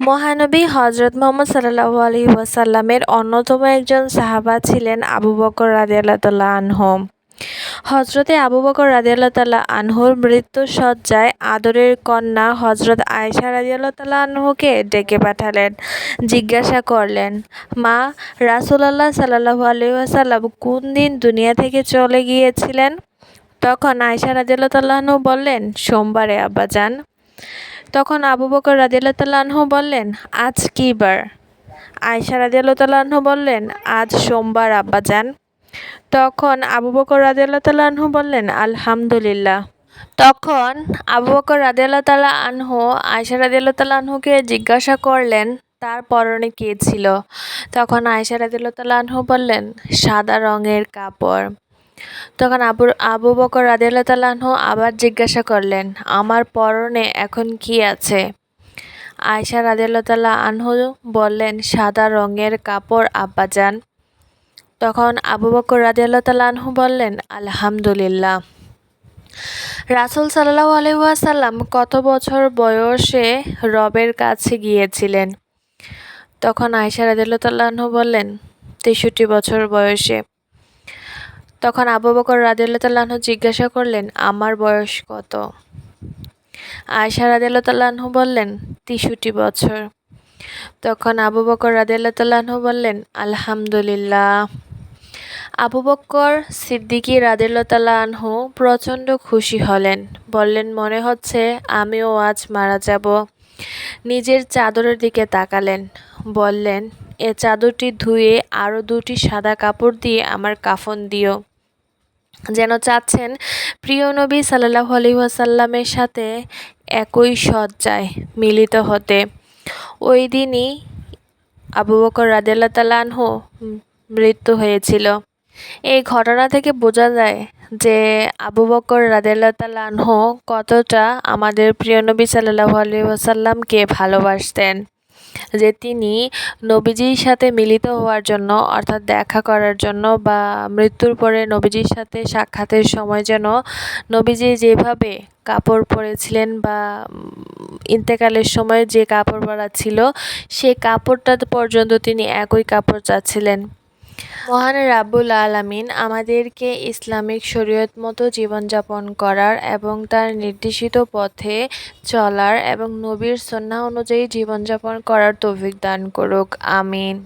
মহানবী হজরত মোহাম্মদ সাল্লাল্লাহু আলাইহি ওয়াসাল্লামের অন্যতম একজন সাহাবা ছিলেন আবু বকর রাদিয়াল্লাহু তাআলা আনহু। হজরতে আবু বকর রাদিয়াল্লাহু তাআলা আনহুর মৃত্যুসজ্জায় আদরের কন্যা হজরত আয়েশা রাদিয়াল্লাহু তাআলা আনহুকে ডেকে পাঠালেন, জিজ্ঞাসা করলেন, মা, রাসূলুল্লাহ সাল্লাল্লাহু আলাইহি ওয়াসাল্লাম কোন দিন দুনিয়া থেকে চলে গিয়েছিলেন? তখন তাআলা আনহু বললেন, সোমবারে, আব্বাজান। তখন আবু বকর রাদিয়াল্লাহু তাআলা আনহু বললেন, আজ কী বার? আয়েশা রাদিয়াল্লাহু তাআলা আনহু বললেন, আজ সোমবার, আব্বা যান তখন আবু বকর রাদিয়াল্লাহু তাআলা আনহু বললেন, আলহামদুলিল্লাহ। তখন আবু বকর রাদিয়াল্লাহু তাআলা আনহু আয়েশা রাদিয়াল্লাহু তাআলা আনহুকে জিজ্ঞাসা করলেন, তার পরনে কে ছিল? তখন আয়েশা রাদিয়াল্লাহু তাআলা আনহু বললেন, সাদা রঙের কাপড়। তখন আবু আবু বকর রাদিয়াল্লাহু তাআলা আনহু আবার জিজ্ঞাসা করলেন, আমার পরনে এখন কি আছে? আয়েশা রাদিয়াল্লাহু তাআলা আনহু বললেন, সাদা রঙের কাপড় আব্বাজান তখন আবু বকর রাদিয়াল্লাহু আনহু বললেন, আলহামদুলিল্লাহ। রাসূল সাল্লাহ আলাইহি ওয়াসাল্লাম কত বছর বয়সে রবের কাছে গিয়েছিলেন? তখন আয়েশা রাদিয়াল্লাহু তাআলা আনহু বললেন, তেষট্টি বছর বয়সে। তখন আবু বকর তাআলা জিজ্ঞাসা করলেন, আমার বয়স কত? আয়েশা রাদিয়াল্লাহু তাআলা বললেন, তেষট্টি বছর। তখন আবু বকর তাআলা বললেন, আলহামদুলিল্লাহ। আবু বক্কর সিদ্দিকী তাআলা আনহু প্রচণ্ড খুশি হলেন। বললেন, মনে হচ্ছে আমিও আজ মারা যাব। নিজের চাদরের দিকে তাকালেন। বললেন, এ চাদরটি ধুয়ে আরও দুটি সাদা কাপড় দিয়ে আমার কাফন দিও। যেন চাচ্ছেন প্রিয় নবী সাল্লাহ আলি ওয়াসাল্লামের সাথে একই সজ্জায় মিলিত হতে। ওই দিনই আবু বকর রাদিয়াল্লাহ তাআলা আনহু মৃত্যু হয়েছিল। এই ঘটনা থেকে বোঝা যায় যে আবু বকর রাদিয়াল্লাহ তাআলা আনহু কতটা আমাদের প্রিয় নবী সাল্লাল্লাহু আলাইহি ওয়াসাল্লামকে ভালোবাসতেন। যে তিনি নবীজির সাথে মিলিত হওয়ার জন্য, অর্থাৎ দেখা করার জন্য বা মৃত্যুর পরে নবীজির সাথে সাক্ষাতের সময় যেন নবীজি যেভাবে কাপড় পরেছিলেন বা ইন্তেকালের সময় যে কাপড় পরা ছিল, সে কাপড়টা পর্যন্ত তিনি একই কাপড় চাচ্ছিলেন। মহান রাব্বুল আলামিন আমাদেরকে ইসলামিক শরীয়ত মতো জীবনযাপন করার এবং তার নির্দেশিত পথে চলার এবং নবীর সন্না অনুযায়ী জীবনযাপন করার তৌফিক দান করুক। আমিন।